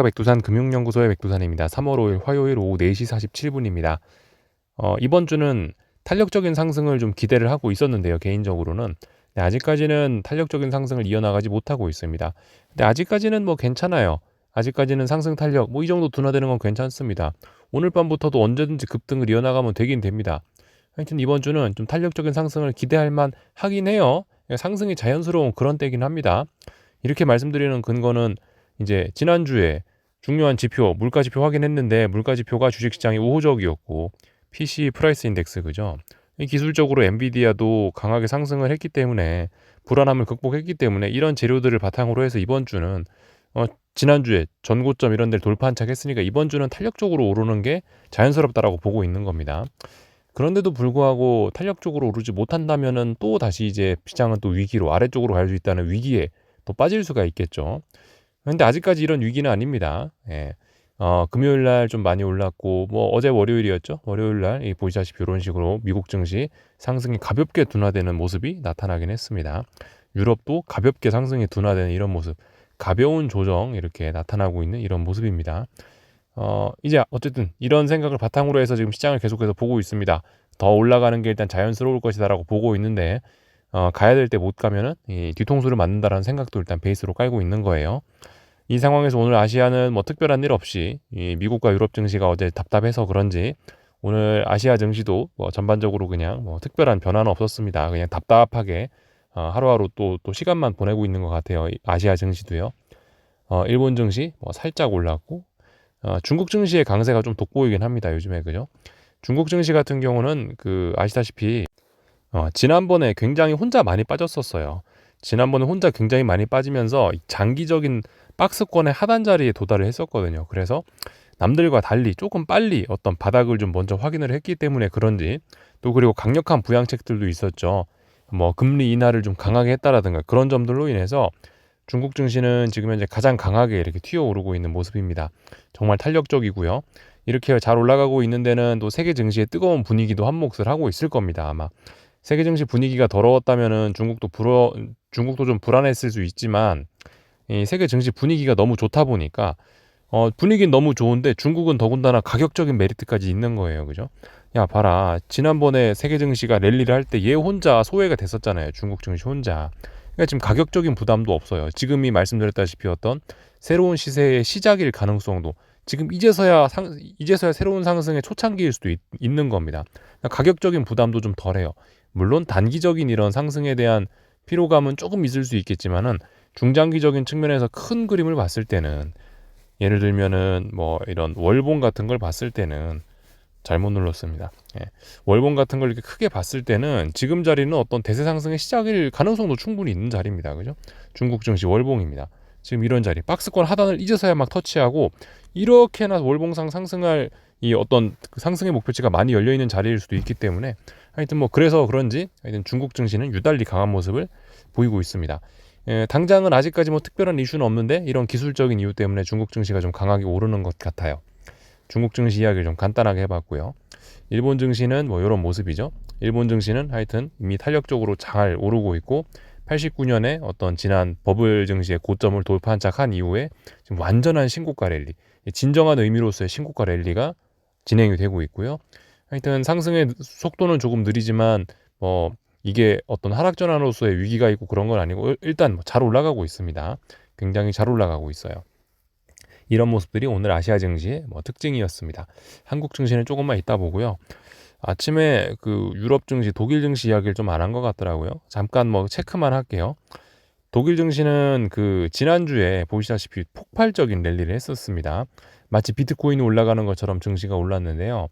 백두산 금융연구소의 백두산입니다. 3월 5일 화요일 오후 4시 47분입니다. 어, 이번 주는 탄력적인 상승을 좀 기대를 하고 있었는데요. 개인적으로는 네, 아직까지는 탄력적인 상승을 이어나가지 못하고 있습니다. 근데 아직까지는 뭐 괜찮아요. 아직까지는 상승 탄력 뭐 이 정도 둔화되는 건 괜찮습니다. 오늘 밤부터도 언제든지 급등을 이어나가면 되긴 됩니다. 하여튼 이번 주는 좀 탄력적인 상승을 기대할 만 하긴 해요. 상승이 자연스러운 그런 때긴 합니다. 이렇게 말씀드리는 근거는 이제 지난주에 중요한 지표, 물가 지표 확인했는데 물가 지표가 주식 시장이 우호적이었고 PC 프라이스 인덱스 그죠? 기술적으로 엔비디아도 강하게 상승을 했기 때문에 불안함을 극복했기 때문에 이런 재료들을 바탕으로 해서 이번 주는 어, 지난주에 전고점 이런 데를 돌파한 착 했으니까 이번 주는 탄력적으로 오르는 게 자연스럽다라고 보고 있는 겁니다. 그런데도 불구하고 탄력적으로 오르지 못한다면은 또 다시 이제 시장은 또 위기로 아래쪽으로 갈 수 있다는 위기에 또 빠질 수가 있겠죠. 근데 아직까지 이런 위기는 아닙니다. 예. 어, 금요일 날 좀 많이 올랐고 뭐 어제 월요일이었죠. 월요일 날 이 보시다시피 이런 식으로 미국 증시 상승이 가볍게 둔화되는 모습이 나타나긴 했습니다. 유럽도 가볍게 상승이 둔화되는 이런 모습, 가벼운 조정 이렇게 나타나고 있는 이런 모습입니다. 어, 이제 어쨌든 이런 생각을 바탕으로 해서 지금 시장을 계속해서 보고 있습니다. 더 올라가는 게 일단 자연스러울 것이다라고 보고 있는데 어, 가야 될 때 못 가면은 이 뒤통수를 맞는다라는 생각도 일단 베이스로 깔고 있는 거예요. 이 상황에서 오늘 아시아는 뭐 특별한 일 없이 이 미국과 유럽 증시가 어제 답답해서 그런지 오늘 아시아 증시도 뭐 전반적으로 그냥 뭐 특별한 변화는 없었습니다. 그냥 답답하게 어, 하루하루 또, 또 시간만 보내고 있는 것 같아요. 아시아 증시도요. 어, 일본 증시 뭐 살짝 올랐고 어, 중국 증시의 강세가 좀 돋보이긴 합니다. 요즘에 그죠? 중국 증시 같은 경우는 그 아시다시피 어, 지난번에 굉장히 혼자 많이 빠졌었어요. 지난번에 혼자 굉장히 많이 빠지면서 장기적인 박스권의 하단 자리에 도달을 했었거든요. 그래서 남들과 달리 조금 빨리 어떤 바닥을 좀 먼저 확인을 했기 때문에 그런지 또 그리고 강력한 부양책들도 있었죠. 뭐 금리 인하를 좀 강하게 했다라든가 그런 점들로 인해서 중국 증시는 지금 현재 가장 강하게 이렇게 튀어 오르고 있는 모습입니다. 정말 탄력적이고요. 이렇게 잘 올라가고 있는 데는 또 세계 증시의 뜨거운 분위기도 한몫을 하고 있을 겁니다. 아마 세계 증시 분위기가 더러웠다면은 중국도 불어 중국도 좀 불안했을 수 있지만 이 세계 증시 분위기가 너무 좋다 보니까 어 분위기는 너무 좋은데 중국은 더군다나 가격적인 메리트까지 있는 거예요. 그죠? 야, 봐라. 지난번에 세계 증시가 랠리를 할 때 얘 혼자 소외가 됐었잖아요. 중국 증시 혼자. 그러니까 지금 가격적인 부담도 없어요. 지금이 말씀드렸다시피 어떤 새로운 시세의 시작일 가능성도 지금 이제서야 상, 이제서야 새로운 상승의 초창기일 수도 있, 는 겁니다. 그러니까 가격적인 부담도 좀 덜해요. 물론 단기적인 이런 상승에 대한 피로감은 조금 있을 수 있겠지만은 중장기적인 측면에서 큰 그림을 봤을 때는 예를 들면은 뭐 이런 월봉 같은 걸 봤을 때는 잘못 눌렀습니다. 예. 월봉 같은 걸 이렇게 크게 봤을 때는 지금 자리는 어떤 대세 상승의 시작일 가능성도 충분히 있는 자리입니다. 그죠? 중국 증시 월봉입니다. 지금 이런 자리 박스권 하단을 이제서야 막 터치하고 이렇게나 월봉상 상승할 이 어떤 그 상승의 목표치가 많이 열려 있는 자리일 수도 있기 때문에 하여튼 뭐 그래서 그런지 하여튼 중국 증시는 유달리 강한 모습을 보이고 있습니다. 예, 당장은 아직까지 뭐 특별한 이슈는 없는데 이런 기술적인 이유 때문에 중국 증시가 좀 강하게 오르는 것 같아요. 중국 증시 이야기를 좀 간단하게 해봤고요. 일본 증시는 뭐 이런 모습이죠. 일본 증시는 하여튼 이미 탄력적으로 잘 오르고 있고 89년에 어떤 지난 버블 증시의 고점을 돌파한 착한 이후에 지금 완전한 신고가 랠리, 진정한 의미로서의 신고가 랠리가 진행이 되고 있고요. 하여튼 상승의 속도는 조금 느리지만 뭐 이게 어떤 하락 전환으로서의 위기가 있고 그런 건 아니고 일단 뭐잘 올라가고 있습니다. 굉장히 잘 올라가고 있어요. 이런 모습들이 오늘 아시아 증시의 뭐 특징이었습니다. 한국 증시는 조금만 있다 보고요. 아침에 그 유럽 증시, 독일 증시 이야기를 좀 안 한 것 같더라고요. 잠깐 뭐 체크만 할게요. 독일 증시는 그 지난주에 보시다시피 폭발적인 랠리를 했었습니다. 마치 비트코인이 올라가는 것처럼 증시가 올랐는데요.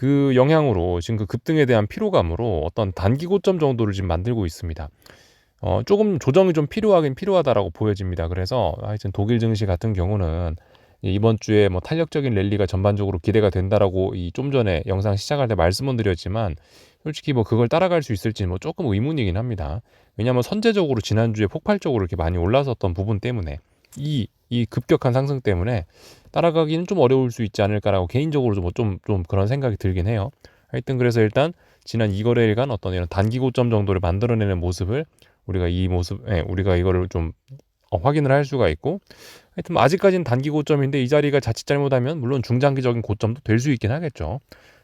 그 영향으로 지금 그 급등에 대한 피로감으로 어떤 단기 고점 정도를 지금 만들고 있습니다. 어, 조금 조정이 좀 필요하긴 필요하다라고 보여집니다. 그래서 하여튼 독일 증시 같은 경우는 이번 주에 뭐 탄력적인 랠리가 전반적으로 기대가 된다라고 이 좀 전에 영상 시작할 때 말씀을 드렸지만 솔직히 뭐 그걸 따라갈 수 있을지 뭐 조금 의문이긴 합니다. 왜냐하면 선제적으로 지난주에 폭발적으로 이렇게 많이 올라섰던 부분 때문에 이, 이 급격한 상승 때문에 따라가기는 좀 어려울 수 있지 않을까라고 개인적으로 좀, 좀, 좀 그런 생각이 들긴 해요. 하여튼 그래서 일단 지난 2거래일간 어떤 이런 단기 고점 정도를 만들어내는 모습을 우리가 이 모습, 예, 우리가 이거를 좀 어, 확인을 할 수가 있고 하여튼 뭐 아직까지는 단기 고점인데 이 자리가 자칫 잘못하면 물론 중장기적인 고점도 될 수 있긴 하겠죠.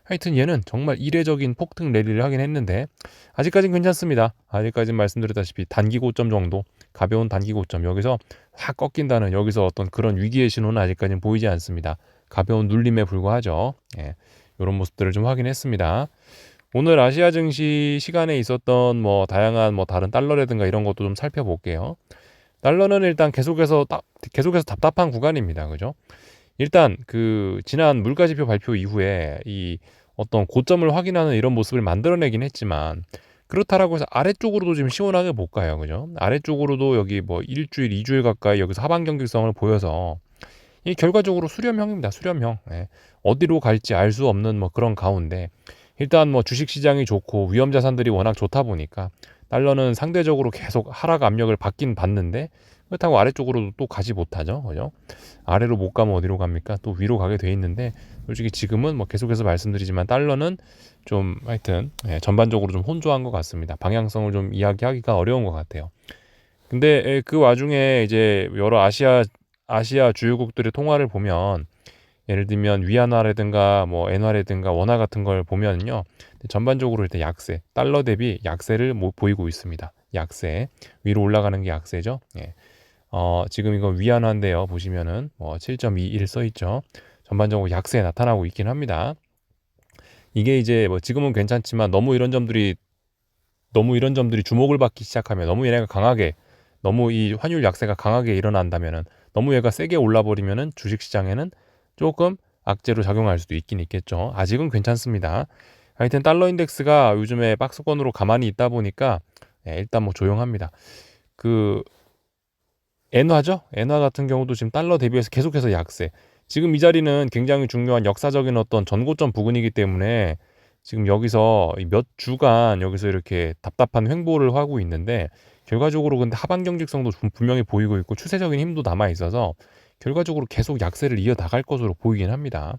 하여튼 얘는 정말 이례적인 폭등 랠리를 하긴 했는데 아직까진 괜찮습니다. 아직까진 말씀드렸다시피 단기 고점 정도 가벼운 단기 고점 여기서 확 꺾인다는 여기서 어떤 그런 위기의 신호는 아직까지는 보이지 않습니다. 가벼운 눌림에 불과하죠. 예, 이런 모습들을 좀 확인했습니다. 오늘 아시아 증시 시간에 있었던 뭐 다양한 뭐 다른 달러라든가 이런 것도 좀 살펴볼게요. 달러는 일단 계속해서 따, 계속해서 답답한 구간입니다. 그죠? 일단 그 지난 물가지표 발표 이후에 이 어떤 고점을 확인하는 이런 모습을 만들어내긴 했지만 그렇다라고 해서 아래쪽으로도 지금 시원하게 못 가요. 그죠? 아래쪽으로도 여기 뭐 일주일, 이주일 가까이 여기서 하반 경직성을 보여서 이 결과적으로 수렴형입니다. 수렴형. 예. 어디로 갈지 알 수 없는 뭐 그런 가운데 일단 뭐 주식 시장이 좋고 위험 자산들이 워낙 좋다 보니까 달러는 상대적으로 계속 하락 압력을 받긴 받는데 그렇다고 아래쪽으로도 또 가지 못하죠. 그죠? 아래로 못 가면 어디로 갑니까? 또 위로 가게 돼 있는데 솔직히 지금은 뭐 계속해서 말씀드리지만 달러는 좀 하여튼 예, 전반적으로 좀 혼조한 것 같습니다. 방향성을 좀 이야기하기가 어려운 것 같아요. 근데 예, 그 와중에 이제 여러 아시아 아시아 주요국들의 통화를 보면 예를 들면 위안화라든가 뭐 엔화라든가 원화 같은 걸 보면요 전반적으로 일단 약세 달러 대비 약세를 보이고 있습니다 약세 위로 올라가는 게 약세죠 예. 어, 지금 이거 위안화인데요 보시면은 뭐 7.21 써 있죠 전반적으로 약세 나타나고 있긴 합니다 이게 이제 뭐 지금은 괜찮지만 너무 이런 점들이 너무 이런 점들이 주목을 받기 시작하면 너무 얘네가 강하게 너무 이 환율 약세가 강하게 일어난다면은 너무 얘가 세게 올라버리면은 주식 시장에는 조금 악재로 작용할 수도 있긴 있겠죠. 아직은 괜찮습니다. 하여튼 달러 인덱스가 요즘에 박스권으로 가만히 있다 보니까 예, 일단 뭐 조용합니다. 그 엔화죠? 엔화 같은 경우도 지금 달러 대비해서 계속해서 약세. 지금 이 자리는 굉장히 중요한 역사적인 어떤 전고점 부근이기 때문에 지금 여기서 몇 주간 여기서 이렇게 답답한 횡보를 하고 있는데 결과적으로 근데 하반 경직성도 분명히 보이고 있고 추세적인 힘도 남아 있어서 결과적으로 계속 약세를 이어 나갈 것으로 보이긴 합니다.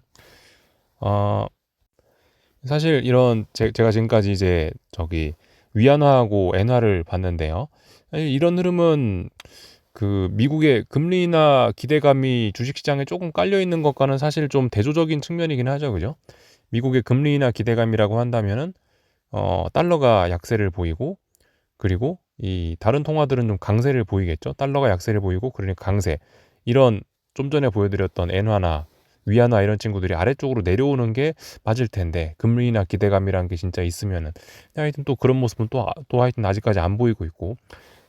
어, 사실 이런 제, 제가 지금까지 이제 저기 위안화하고 엔화를 봤는데요. 이런 흐름은 그 미국의 금리나 기대감이 주식시장에 조금 깔려 있는 것과는 사실 좀 대조적인 측면이긴 하죠, 그죠? 미국의 금리나 기대감이라고 한다면은 어, 달러가 약세를 보이고 그리고 이 다른 통화들은 좀 강세를 보이겠죠. 달러가 약세를 보이고 그러니까 강세. 이런 좀 전에 보여드렸던 엔화나 위안화 이런 친구들이 아래쪽으로 내려오는 게 맞을 텐데 금리나 기대감이란 게 진짜 있으면은 하여튼 또 그런 모습은 또, 또 하여튼 아직까지 안 보이고 있고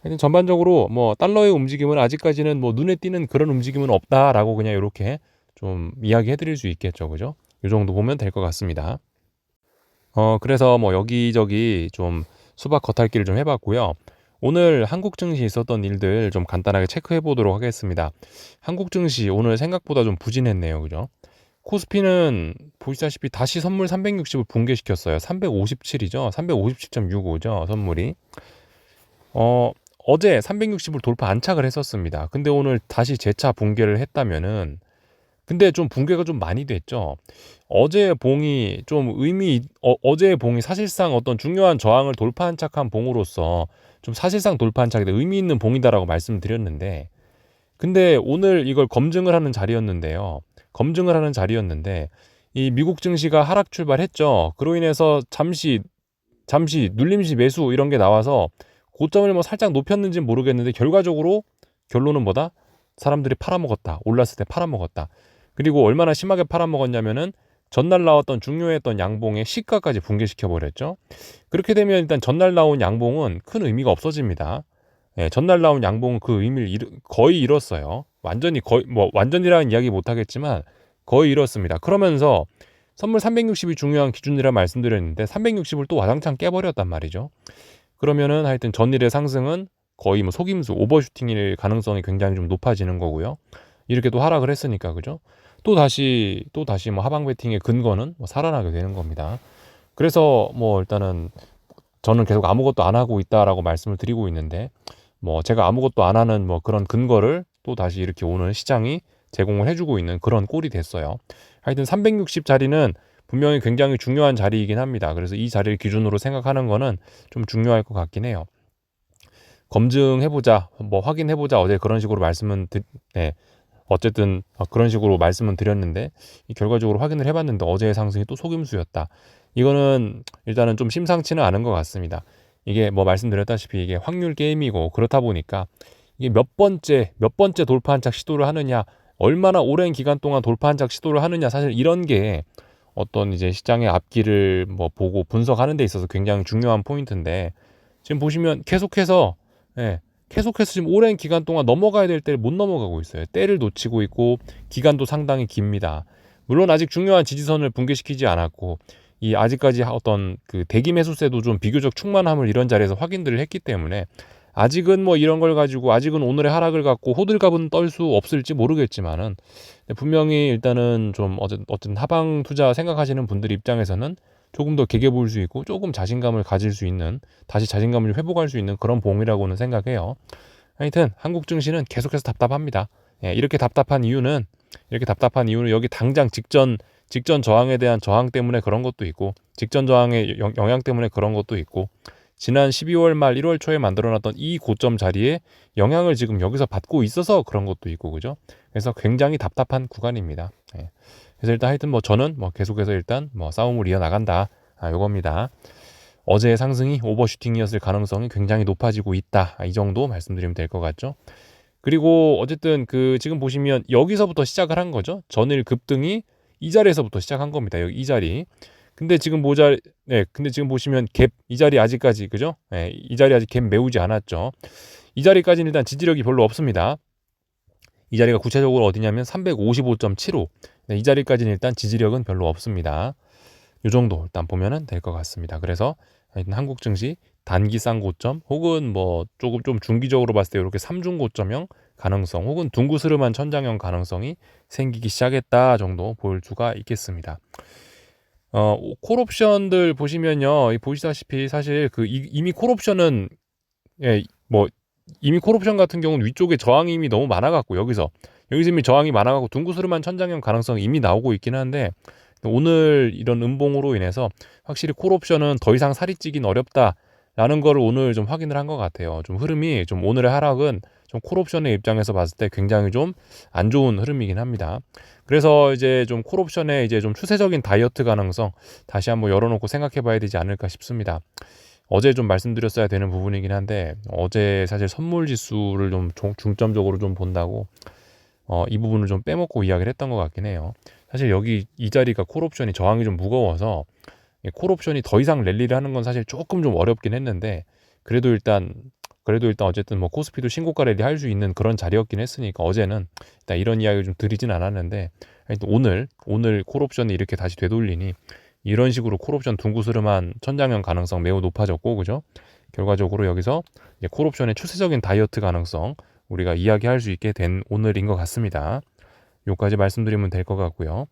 하여튼 전반적으로 뭐 달러의 움직임은 아직까지는 뭐 눈에 띄는 그런 움직임은 없다라고 그냥 이렇게 좀 이야기해 드릴 수 있겠죠 그죠 이 정도 보면 될 것 같습니다 어 그래서 뭐 여기저기 좀 수박 겉핥기를 좀 해봤고요 오늘 한국 증시 있었던 일들 좀 간단하게 체크해 보도록 하겠습니다. 한국 증시 오늘 생각보다 좀 부진했네요. 그죠? 코스피는 보시다시피 다시 선물 360을 붕괴시켰어요. 357이죠. 357.65죠. 선물이. 어, 어제 360을 돌파 안착을 했었습니다. 근데 오늘 다시 재차 붕괴를 했다면은 근데 좀 붕괴가 좀 많이 됐죠. 어제 봉이 좀 의미 어, 어제의 봉이 사실상 어떤 중요한 저항을 돌파 안착한 봉으로서 좀 사실상 돌파한 차기다 의미 있는 봉이다라고 말씀드렸는데 근데 오늘 이걸 검증을 하는 자리였는데요. 검증을 하는 자리였는데 이 미국 증시가 하락 출발했죠. 그로 인해서 잠시 잠시 눌림시 매수 이런 게 나와서 고점을 뭐 살짝 높였는지 모르겠는데 결과적으로 결론은 뭐다? 사람들이 팔아먹었다. 올랐을 때 팔아먹었다. 그리고 얼마나 심하게 팔아먹었냐면은 전날 나왔던 중요했던 양봉의 시가까지 붕괴시켜 버렸죠. 그렇게 되면 일단 전날 나온 양봉은 큰 의미가 없어집니다. 예, 전날 나온 양봉은 그 의미를 잃, 거의 잃었어요. 완전히 거의 뭐 완전이라는 이야기 못 하겠지만 거의 잃었습니다. 그러면서 선물 360이 중요한 기준이라 말씀드렸는데 360을 또 와장창 깨버렸단 말이죠. 그러면은 하여튼 전일의 상승은 거의 뭐 속임수 오버슈팅일 가능성이 굉장히 좀 높아지는 거고요. 이렇게 또 하락을 했으니까 그죠? 또 다시 또 다시 뭐 하방 베팅의 근거는 뭐 살아나게 되는 겁니다. 그래서 뭐 일단은 저는 계속 아무것도 안 하고 있다라고 말씀을 드리고 있는데 뭐 제가 아무것도 안 하는 뭐 그런 근거를 또 다시 이렇게 오는 시장이 제공을 해주고 있는 그런 꼴이 됐어요. 하여튼 360 자리는 분명히 굉장히 중요한 자리이긴 합니다. 그래서 이 자리를 기준으로 생각하는 거는 좀 중요할 것 같긴 해요. 검증해보자, 뭐 확인해보자 어제 그런 식으로 말씀은 드, 네, 어쨌든 어, 그런 식으로 말씀은 드렸는데 이 결과적으로 확인을 해봤는데 어제의 상승이 또 속임수였다. 이거는 일단은 좀 심상치는 않은 것 같습니다. 이게 뭐 말씀드렸다시피 이게 확률 게임이고 그렇다 보니까 이게 몇 번째 몇 번째 돌파 한착 시도를 하느냐 얼마나 오랜 기간 동안 돌파 한착 시도를 하느냐 사실 이런 게 어떤 이제 시장의 앞길을 뭐 보고 분석하는 데 있어서 굉장히 중요한 포인트인데 지금 보시면 계속해서 예, 계속해서 지금 오랜 기간 동안 넘어가야 될 때를 못 넘어가고 있어요. 때를 놓치고 있고 기간도 상당히 깁니다. 물론 아직 중요한 지지선을 붕괴시키지 않았고 이 아직까지 어떤 그 대기 매수세도 좀 비교적 충만함을 이런 자리에서 확인들을 했기 때문에 아직은 뭐 이런 걸 가지고 아직은 오늘의 하락을 갖고 호들갑은 떨 수 없을지 모르겠지만은 분명히 일단은 좀 어쨌든, 어쨌든 하방 투자 생각하시는 분들 입장에서는 조금 더 개개 보일 수 있고 조금 자신감을 가질 수 있는 다시 자신감을 회복할 수 있는 그런 봉이라고는 생각해요. 하여튼 한국 증시는 계속해서 답답합니다. 예, 이렇게 답답한 이유는 이렇게 답답한 이유는 여기 당장 직전 직전 저항에 대한 저항 때문에 그런 것도 있고 직전 저항의 영향 때문에 그런 것도 있고 지난 12월 말 1월 초에 만들어놨던 이 고점 자리에 영향을 지금 여기서 받고 있어서 그런 것도 있고 그죠? 그래서 굉장히 답답한 구간입니다. 예. 그래서 일단 하여튼 뭐 저는 뭐 계속해서 일단 뭐 싸움을 이어 나간다. 아, 요겁니다. 어제의 상승이 오버슈팅이었을 가능성이 굉장히 높아지고 있다. 아, 이 정도 말씀드리면 될 것 같죠. 그리고 어쨌든 그 지금 보시면 여기서부터 시작을 한 거죠. 전일 급등이 이 자리에서부터 시작한 겁니다. 여기 이 자리. 근데 지금 모자 네, 근데 지금 보시면 갭 이 자리 아직까지 그죠? 네, 이 자리 아직 갭 메우지 않았죠. 이 자리까지는 일단 지지력이 별로 없습니다. 이 자리가 구체적으로 어디냐면 355.75. 네, 이 자리까지는 일단 지지력은 별로 없습니다. 이 정도 일단 보면은 될 것 같습니다. 그래서 한국 증시 단기 쌍고점 혹은 뭐 조금 좀 중기적으로 봤을 때 이렇게 삼중 고점형 가능성 혹은 둥구스름한 천장형 가능성이 생기기 시작했다 정도 볼 수가 있겠습니다. 어, 콜옵션들 보시면요. 보시다시피 사실 그 이 미 콜옵션은 예, 뭐 이미 콜옵션 같은 경우는 위쪽에 저항이 이미 너무 많아 갖고 여기서 여기서 이미 저항이 많아 갖고 둥구스름한 천장형 가능성이 이미 나오고 있긴 한데 오늘 이런 음봉으로 인해서 확실히 콜옵션은 더 이상 살이 찌긴 어렵다라는 거를 오늘 좀 확인을 한 것 같아요. 좀 흐름이 좀 오늘의 하락은 좀 콜옵션의 입장에서 봤을 때 굉장히 좀 안 좋은 흐름이긴 합니다. 그래서 이제 좀 콜옵션의 이제 좀 추세적인 다이어트 가능성 다시 한번 열어놓고 생각해 봐야 되지 않을까 싶습니다. 어제 좀 말씀드렸어야 되는 부분이긴 한데 어제 사실 선물 지수를 좀 중점적으로 좀 본다고 어, 이 부분을 좀 빼먹고 이야기를 했던 것 같긴 해요. 사실 여기 이 자리가 콜옵션이 저항이 좀 무거워서 콜옵션이 더 이상 랠리를 하는 건 사실 조금 좀 어렵긴 했는데 그래도 일단 그래도 일단 어쨌든 뭐 코스피도 신고가 랠리 할 수 있는 그런 자리였긴 했으니까 어제는 일단 이런 이야기를 좀 드리진 않았는데 오늘 오늘 콜옵션이 이렇게 다시 되돌리니 이런 식으로 콜옵션 둥구스름한 천장형 가능성 매우 높아졌고 그죠? 결과적으로 여기서 콜옵션의 추세적인 다이어트 가능성 우리가 이야기할 수 있게 된 오늘인 것 같습니다. 요까지 말씀드리면 될 것 같고요.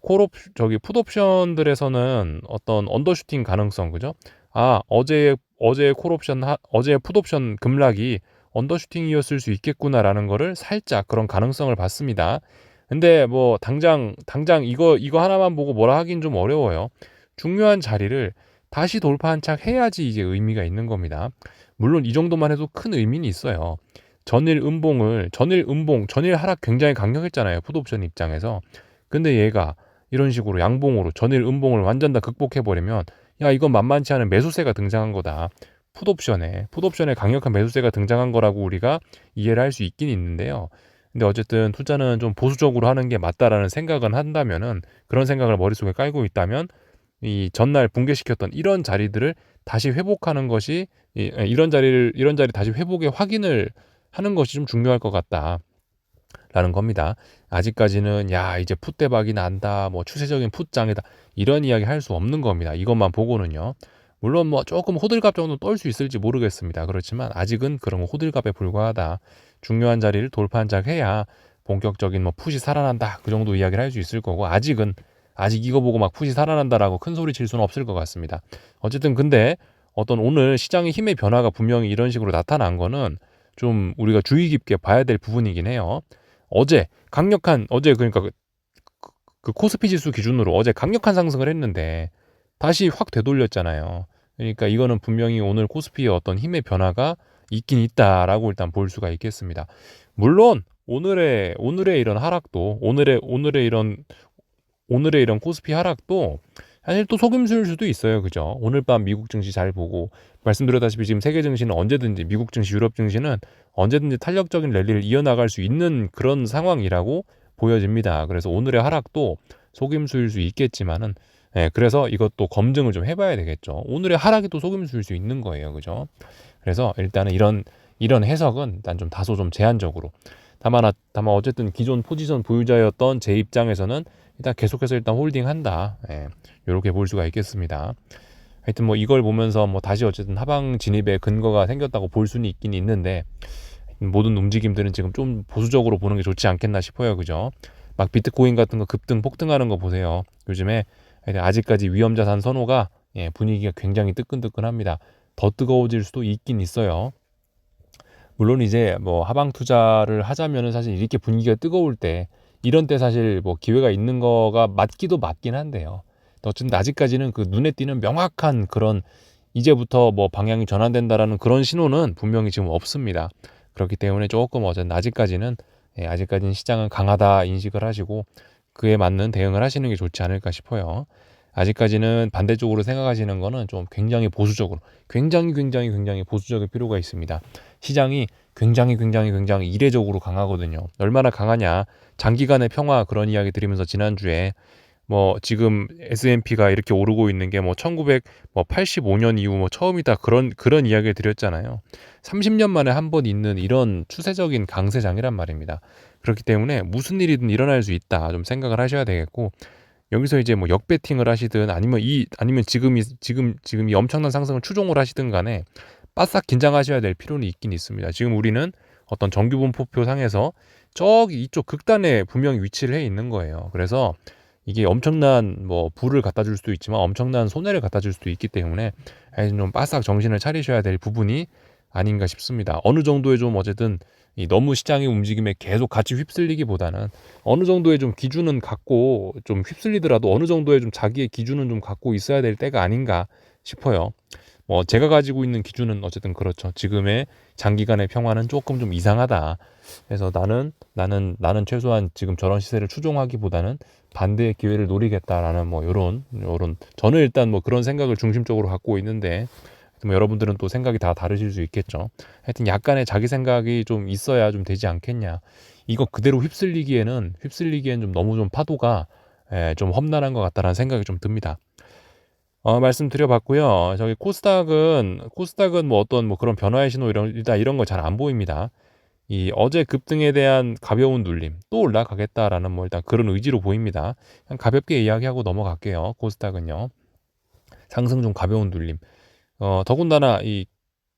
콜옵 저기 풋옵션들에서는 어떤 언더슈팅 가능성 그죠? 아 어제 어제 콜옵션 하, 어제 풋옵션 급락이 언더슈팅이었을 수 있겠구나라는 거를 살짝 그런 가능성을 봤습니다. 근데 뭐 당장 당장 이거 이거 하나만 보고 뭐라 하긴 좀 어려워요. 중요한 자리를 다시 돌파 한 착 해야지 이게 의미가 있는 겁니다. 물론 이 정도만 해도 큰 의미는 있어요. 전일 음봉을 전일 음봉 전일 하락 굉장히 강력했잖아요. 푸드옵션 입장에서. 근데 얘가 이런 식으로 양봉으로 전일 음봉을 완전 다 극복해 버리면 야 이건 만만치 않은 매수세가 등장한 거다. 푸드옵션에 푸드옵션에 강력한 매수세가 등장한 거라고 우리가 이해를 할 수 있긴 있는데요. 근데 어쨌든 투자는 좀 보수적으로 하는 게 맞다라는 생각은 한다면은 그런 생각을 머릿속에 깔고 있다면 이 전날 붕괴시켰던 이런 자리들을 다시 회복하는 것이 이, 이런 자리를 이런 자리 다시 회복의 확인을 하는 것이 좀 중요할 것 같다. 라는 겁니다. 아직까지는 야 이제 풋대박이 난다 뭐 추세적인 풋장이다 이런 이야기 할 수 없는 겁니다. 이것만 보고는요. 물론 뭐 조금 호들갑 정도 떨 수 있을지 모르겠습니다. 그렇지만 아직은 그런 거 호들갑에 불과하다. 중요한 자리를 돌파한작해야 본격적인 뭐 풋이 살아난다 그 정도 이야기를 할 수 있을 거고 아직은 아직 이거 보고 막 풋이 살아난다라고 큰 소리 칠 수는 없을 것 같습니다. 어쨌든 근데 어떤 오늘 시장의 힘의 변화가 분명히 이런 식으로 나타난 거는 좀 우리가 주의 깊게 봐야 될 부분이긴 해요. 어제 강력한 어제 그러니까 그, 그 코스피 지수 기준으로 어제 강력한 상승을 했는데 다시 확 되돌렸잖아요. 그러니까 이거는 분명히 오늘 코스피의 어떤 힘의 변화가 있긴 있다라고 일단 볼 수가 있겠습니다. 물론 오늘의 오늘의 이런 하락도 오늘의 오늘의 이런 오늘의 이런 코스피 하락도 사실 또 속임수일 수도 있어요. 그죠? 오늘 밤 미국 증시 잘 보고 말씀드렸다시피 지금 세계 증시는 언제든지 미국 증시, 유럽 증시는 언제든지 탄력적인 랠리를 이어나갈 수 있는 그런 상황이라고 보여집니다. 그래서 오늘의 하락도 속임수일 수 있겠지만은 예, 그래서 이것도 검증을 좀 해봐야 되겠죠. 오늘의 하락이 또 속임수일 수 있는 거예요. 그죠? 그래서 일단은 이런 이런 해석은 일단 좀 다소 좀 제한적으로 다만 다만 어쨌든 기존 포지션 보유자였던 제 입장에서는 일단 계속해서 일단 홀딩한다. 예, 이렇게 볼 수가 있겠습니다. 하여튼 뭐 이걸 보면서 뭐 다시 어쨌든 하방 진입의 근거가 생겼다고 볼 수는 있긴 있는데 모든 움직임들은 지금 좀 보수적으로 보는 게 좋지 않겠나 싶어요. 그죠? 막 비트코인 같은 거 급등 폭등하는 거 보세요. 요즘에 아직까지 위험자산 선호가 예, 분위기가 굉장히 뜨끈뜨끈합니다. 더 뜨거워질 수도 있긴 있어요. 물론 이제 뭐 하방 투자를 하자면은 사실 이렇게 분위기가 뜨거울 때 이런 때 사실 뭐 기회가 있는 거가 맞기도 맞긴 한데요. 어쨌든 아직까지는 그 눈에 띄는 명확한 그런 이제부터 뭐 방향이 전환된다라는 그런 신호는 분명히 지금 없습니다. 그렇기 때문에 조금 어쨌든 아직까지는 예, 아직까지는 시장은 강하다 인식을 하시고 그에 맞는 대응을 하시는 게 좋지 않을까 싶어요. 아직까지는 반대쪽으로 생각하시는 거는 좀 굉장히 보수적으로, 굉장히 굉장히 굉장히 보수적일 필요가 있습니다. 시장이 굉장히 굉장히 굉장히 이례적으로 강하거든요. 얼마나 강하냐? 장기간의 평화 그런 이야기 드리면서 지난주에 뭐 지금 S&P가 이렇게 오르고 있는 게 뭐 1985년 이후 뭐 처음이다 그런 그런 이야기 드렸잖아요. 30년 만에 한 번 있는 이런 추세적인 강세장이란 말입니다. 그렇기 때문에 무슨 일이든 일어날 수 있다 좀 생각을 하셔야 되겠고 여기서 이제 뭐 역배팅을 하시든 아니면 이 아니면 지금이 지금 지금 이 엄청난 상승을 추종을 하시든 간에 바싹 긴장하셔야 될 필요는 있긴 있습니다. 지금 우리는 어떤 정규 분포표 상에서 저기 이쪽 극단에 분명히 위치를 해 있는 거예요. 그래서 이게 엄청난 뭐 부를 갖다 줄 수도 있지만 엄청난 손해를 갖다 줄 수도 있기 때문에 좀 바싹 정신을 차리셔야 될 부분이 아닌가 싶습니다. 어느 정도의 좀 어쨌든 이 너무 시장의 움직임에 계속 같이 휩쓸리기보다는 어느 정도의 좀 기준은 갖고 좀 휩쓸리더라도 어느 정도의 좀 자기의 기준은 좀 갖고 있어야 될 때가 아닌가 싶어요. 뭐 제가 가지고 있는 기준은 어쨌든 그렇죠. 지금의 장기간의 평화는 조금 좀 이상하다. 그래서 나는 나는 나는 최소한 지금 저런 시세를 추종하기보다는 반대의 기회를 노리겠다라는 뭐 요런 요런 저는 일단 뭐 그런 생각을 중심적으로 갖고 있는데 뭐 여러분들은 또 생각이 다 다르실 수 있겠죠. 하여튼 약간의 자기 생각이 좀 있어야 좀 되지 않겠냐. 이거 그대로 휩쓸리기에는 휩쓸리기엔 좀 너무 좀 파도가 예, 좀 험난한 것 같다라는 생각이 좀 듭니다. 어, 말씀드려봤고요. 저기 코스닥은 코스닥은 뭐 어떤 뭐 그런 변화의 신호 이런 일단 이런 거 잘 안 보입니다. 이 어제 급등에 대한 가벼운 눌림 또 올라가겠다라는 뭐 일단 그런 의지로 보입니다. 그냥 가볍게 이야기하고 넘어갈게요. 코스닥은요. 상승 좀 가벼운 눌림. 어, 더군다나 이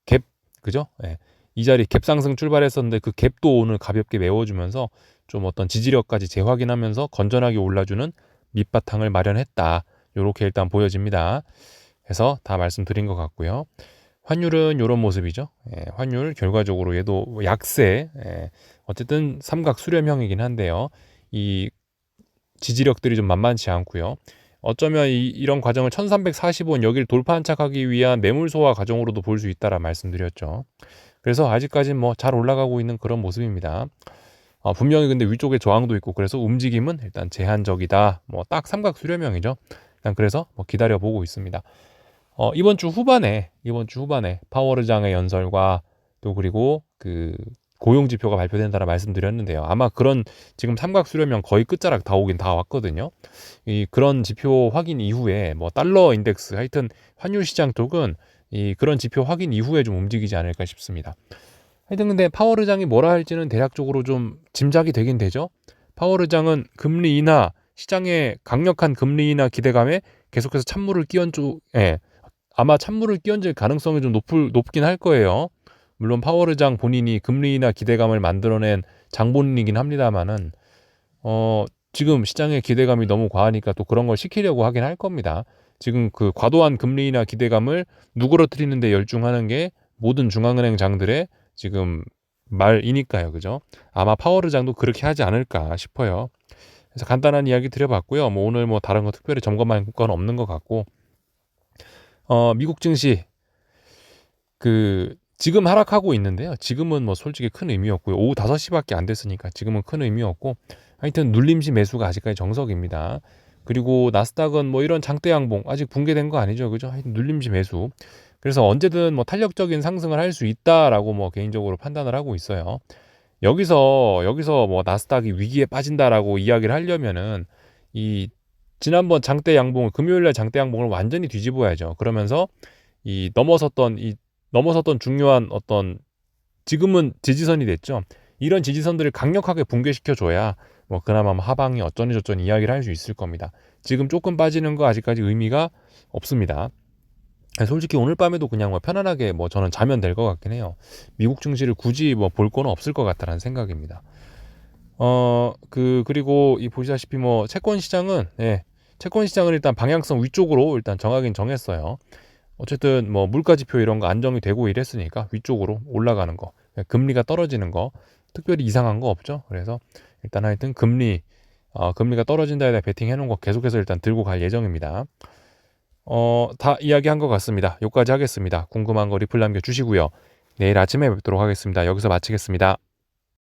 갭, 그죠? 예. 이 자리 갭 상승 출발했었는데 그 갭도 오늘 가볍게 메워주면서 좀 어떤 지지력까지 재확인하면서 건전하게 올라주는 밑바탕을 마련했다. 요렇게 일단 보여집니다. 그래서 다 말씀드린 것 같고요. 환율은 이런 모습이죠. 예, 환율 결과적으로 얘도 약세. 예, 어쨌든 삼각 수렴형이긴 한데요. 이 지지력들이 좀 만만치 않고요. 어쩌면 이, 이런 과정을 1340원 여기를 돌파 한착하기 위한 매물 소화 과정으로도 볼 수 있다라 말씀드렸죠. 그래서 아직까지는 뭐 잘 올라가고 있는 그런 모습입니다. 어, 분명히 근데 위쪽에 저항도 있고 그래서 움직임은 일단 제한적이다. 뭐 딱 삼각 수렴형이죠. 일단 그래서 뭐 기다려 보고 있습니다. 어, 이번 주 후반에 이번 주 후반에 파워르장의 연설과 또 그리고 그 고용 지표가 발표된다라 말씀드렸는데요. 아마 그런 지금 삼각 수렴형 거의 끝자락 다 오긴 다 왔거든요. 이 그런 지표 확인 이후에 뭐 달러 인덱스 하여튼 환율 시장 쪽은 이 그런 지표 확인 이후에 좀 움직이지 않을까 싶습니다. 하여튼 근데 파월 의장이 뭐라 할지는 대략적으로 좀 짐작이 되긴 되죠. 파월 의장은 금리 인하 시장의 강력한 금리 인하 기대감에 계속해서 찬물을 끼얹어 예. 아마 찬물을 끼얹을 가능성이 좀 높을 높긴 할 거예요. 물론 파월의장 본인이 금리 인하 기대감을 만들어낸 장본인이긴 합니다만은 어 지금 시장의 기대감이 너무 과하니까 또 그런 걸 시키려고 하긴 할 겁니다. 지금 그 과도한 금리 인하 기대감을 누그러뜨리는데 열중하는 게 모든 중앙은행장들의 지금 말이니까요. 그죠? 아마 파월 의장도 그렇게 하지 않을까 싶어요. 그래서 간단한 이야기 드려봤고요. 뭐 오늘 뭐 다른 거 특별히 점검할 건 없는 것 같고, 어, 미국 증시 그 지금 하락하고 있는데요. 지금은 뭐 솔직히 큰 의미 없고요. 오후 5시밖에 안 됐으니까 지금은 큰 의미 없고 하여튼 눌림시 매수가 아직까지 정석입니다. 그리고 나스닥은 뭐 이런 장대 양봉 아직 붕괴된 거 아니죠. 그죠? 하여튼 눌림시 매수. 그래서 언제든 뭐 탄력적인 상승을 할 수 있다라고 뭐 개인적으로 판단을 하고 있어요. 여기서 여기서 뭐 나스닥이 위기에 빠진다라고 이야기를 하려면은 이 지난번 장대 양봉 금요일 날 장대 양봉을 완전히 뒤집어야죠. 그러면서 이 넘어섰던 이 넘어섰던 중요한 어떤 지금은 지지선이 됐죠. 이런 지지선들을 강력하게 붕괴시켜 줘야 뭐 그나마 뭐 하방이 어쩌니 저쩌니 이야기를 할 수 있을 겁니다. 지금 조금 빠지는 거 아직까지 의미가 없습니다. 솔직히 오늘 밤에도 그냥 뭐 편안하게 뭐 저는 자면 될 것 같긴 해요. 미국 증시를 굳이 뭐 볼 거는 없을 것 같다라는 생각입니다. 어, 그, 그리고 이 보시다시피 뭐 채권 시장은, 예, 채권 시장은 일단 방향성 위쪽으로 일단 정하긴 정했어요. 어쨌든 뭐 물가 지표 이런 거 안정이 되고 이랬으니까 위쪽으로 올라가는 거, 금리가 떨어지는 거, 특별히 이상한 거 없죠. 그래서 일단 하여튼 금리, 어, 금리가 떨어진다에 대해 베팅 해 놓은 거 계속해서 일단 들고 갈 예정입니다. 어, 다 이야기한 것 같습니다. 여기까지 하겠습니다. 궁금한 거 리플 남겨주시고요. 내일 아침에 뵙도록 하겠습니다. 여기서 마치겠습니다.